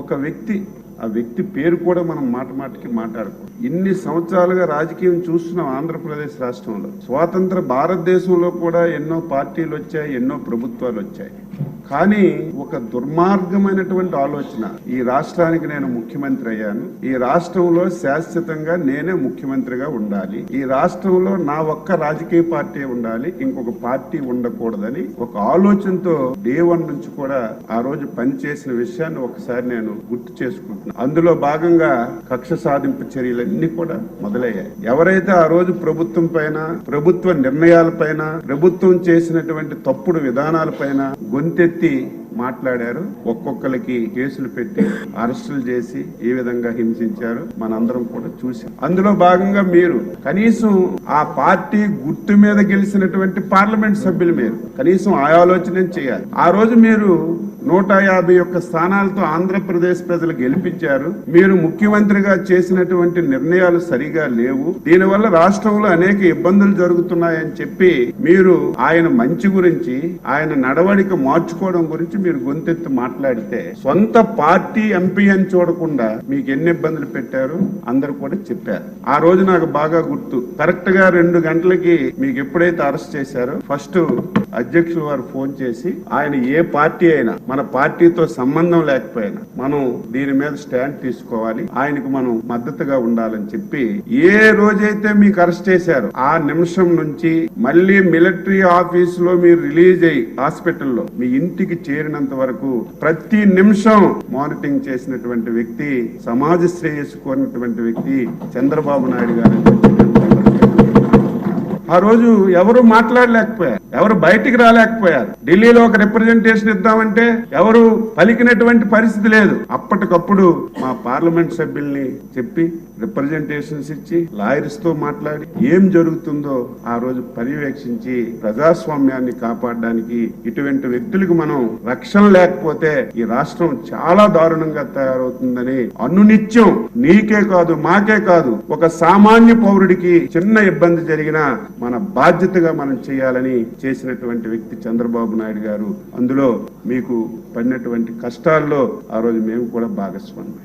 ఒక వ్యక్తి ఆ వ్యక్తి పేరు కూడా మనం మాట మాటకి మాట్లాడుకో ఇన్ని సంవత్సరాలుగా రాజకీయం చూస్తున్నాం ఆంధ్రప్రదేశ్ రాష్ట్రంలో స్వాతంత్ర భారతదేశంలో కూడా ఎన్నో పార్టీలు వచ్చాయి ఎన్నో ప్రభుత్వాలు వచ్చాయి. కానీ ఒక దుర్మార్గమైనటువంటి ఆలోచన. ఈ రాష్ట్రానికి నేను ముఖ్యమంత్రి అయ్యాను. ఈ రాష్ట్రంలో శాశ్వతంగా నేనే ముఖ్యమంత్రిగా ఉండాలి. ఈ రాష్ట్రంలో నా ఒక్క రాజకీయ పార్టీ ఉండాలి. ఇంకొక పార్టీ ఉండకూడదని ఒక ఆలోచనతో డే వన్ నుంచి కూడా ఆ రోజు పనిచేసిన విషయాన్ని ఒకసారి నేను గుర్తు చేసుకుంటున్నాను అందులో భాగంగా కక్ష సాధింపు చర్యలన్నీ కూడా మొదలయ్యాయి. ఎవరైతే ఆ రోజు ప్రభుత్వం పైన ప్రభుత్వ నిర్ణయాలపైన ప్రభుత్వం చేసినటువంటి తప్పుడు విధానాలపైన గొంతెత్తి గొంతెత్తి మాట్లాడారు. ఒక్కొక్కరికి కేసులు పెట్టి అరెస్టులు చేసి ఏ విధంగా హింసించారు మనందరం కూడా చూసాం అందులో భాగంగా మీరు కనీసం ఆ పార్టీ గుర్తు మీద గెలిచినటువంటి పార్లమెంట్ సభ్యులు మీరు కనీసం ఆ ఆలోచన చేయాలి. ఆ రోజు మీరు నూట యాభై ఒక్క స్థానాలతో ఆంధ్రప్రదేశ్ ప్రజలు గెలిపించారు. మీరు ముఖ్యమంత్రిగా చేసినటువంటి నిర్ణయాలు సరిగా లేవు. దీనివల్ల రాష్ట్రంలో అనేక ఇబ్బందులు జరుగుతున్నాయని చెప్పి మీరు ఆయన మంచి గురించి ఆయన నడవడిక మార్చుకోవడం గురించి మీరు గొంతెత్తి మాట్లాడితే సొంత పార్టీ ఎంపీ అని చూడకుండా మీకు ఎన్ని ఇబ్బందులు పెట్టారు? అందరు కూడా చెప్పారు. ఆ రోజు నాకు బాగా గుర్తు. కరెక్ట్గా రెండు గంటలకి మీకు ఎప్పుడైతే అరెస్ట్ చేశారో ఫస్ట్ అధ్యక్షులు వారు ఫోన్ చేసి ఆయన ఏ పార్టీ అయినా మన పార్టీతో సంబంధం లేకపోయినా మనం దీని మీద స్టాండ్ తీసుకోవాలి. ఆయనకు మనం మద్దతుగా ఉండాలని చెప్పి ఏ రోజైతే మీకు అరెస్ట్ చేశారో ఆ నిమిషం నుంచి మళ్ళీ మిలిటరీ ఆఫీస్లో మీరు రిలీజ్ అయ్యి హాస్పిటల్లో మీ ఇంటికి చేరినంత వరకు ప్రతి నిమిషం మానిటరింగ్ చేసినటువంటి వ్యక్తి సమాజ శ్రేయస్సు కోరినటువంటి వ్యక్తి చంద్రబాబు నాయుడు గారు ఆ రోజు ఎవరు మాట్లాడలేకపోయారు ఎవరు బయటికి రాలేకపోయారు. ఢిల్లీలో ఒక రిప్రజెంటేషన్ ఇద్దామంటే ఎవరు పలికినటువంటి పరిస్థితి లేదు. అప్పటికప్పుడు మా పార్లమెంట్ సభ్యుల్ని చెప్పి రిప్రజెంటేషన్స్ ఇచ్చి లాయర్స్తో మాట్లాడి ఏం జరుగుతుందో ఆ రోజు పర్యవేక్షించి ప్రజాస్వామ్యాన్ని కాపాడడానికి ఇటువంటి వ్యక్తులకు మనం రక్షణ లేకపోతే ఈ రాష్ట్రం చాలా దారుణంగా తయారవుతుందని అనునిత్యం నీకే కాదు మాకే కాదు. ఒక సామాన్య పౌరుడికి చిన్న ఇబ్బంది జరిగినా మన బాధ్యతగా మనం చేయాలని చేసినటువంటి వ్యక్తి చంద్రబాబు నాయుడు గారు అందులో మీకు పడినటువంటి కష్టాల్లో ఆ రోజు మేము కూడా భాగస్వామ్యం.